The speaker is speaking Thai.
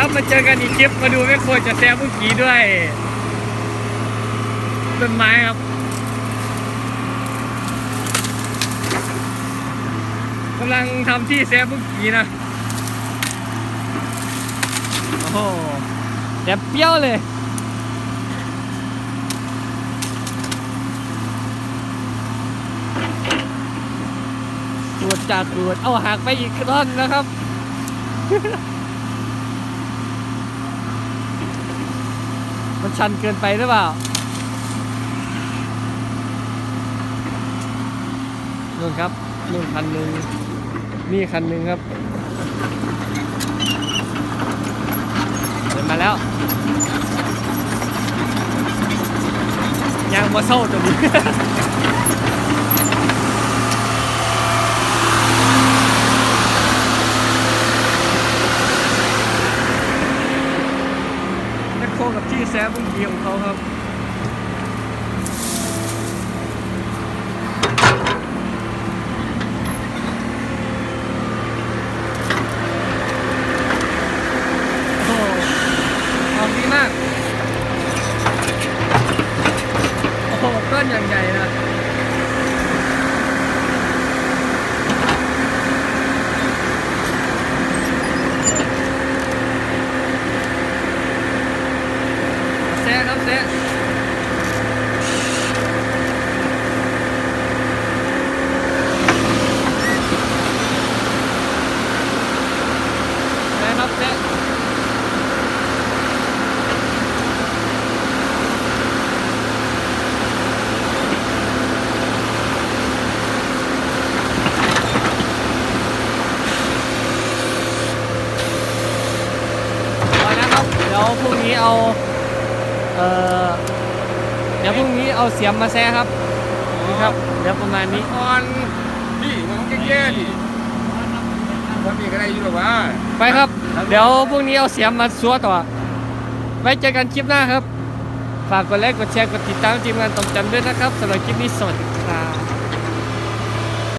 ครับมาเจอกันอีกคลิปมาดูแม่โคจะแซมเมื่อกี้ด้วยต้นไม้ครับกำลังทำที่แซมเมื่อกี้นะโอ้โหแต่เปรี้ยวเลยตรวจจากตรวจเอาหักไปอีกท่อนนะครับ มันชันเกินไปหรือเปล่านู่นครับนู่นคันหนึ่งนี่คันหนึ่งครับเดินมาแล้วยางมาเศร้าตัวนี้ แมคโครกับ ที่แซฟเมื่อกี้ของเขาครับโอ้โหองดีมากโอ้ก้อนอย่างใหญ่นะ แซะครับแซะแซะครับแซะเอานะครับ เดี๋ยว พรุ่งนี้เอาเออเดี๋ยวพรุ่งนี้เอาเสียมมาแซะครับนี่ครับเดี๋ยวประมาณนี้อ่อนพี่มันแก่ๆดิคนนี้ก็ได้อยู่หรอวะไปครับ เดี๋ยวพรุ่งนี้เอาเสียมมาซัวต่อ ไว้เจอกันคลิปหน้าครับ ฝากกดไลค์กดแชร์กดติดตามทีมงานตกจันด้วยนะครับสำหรับคลิปนี้สวัสดีครับ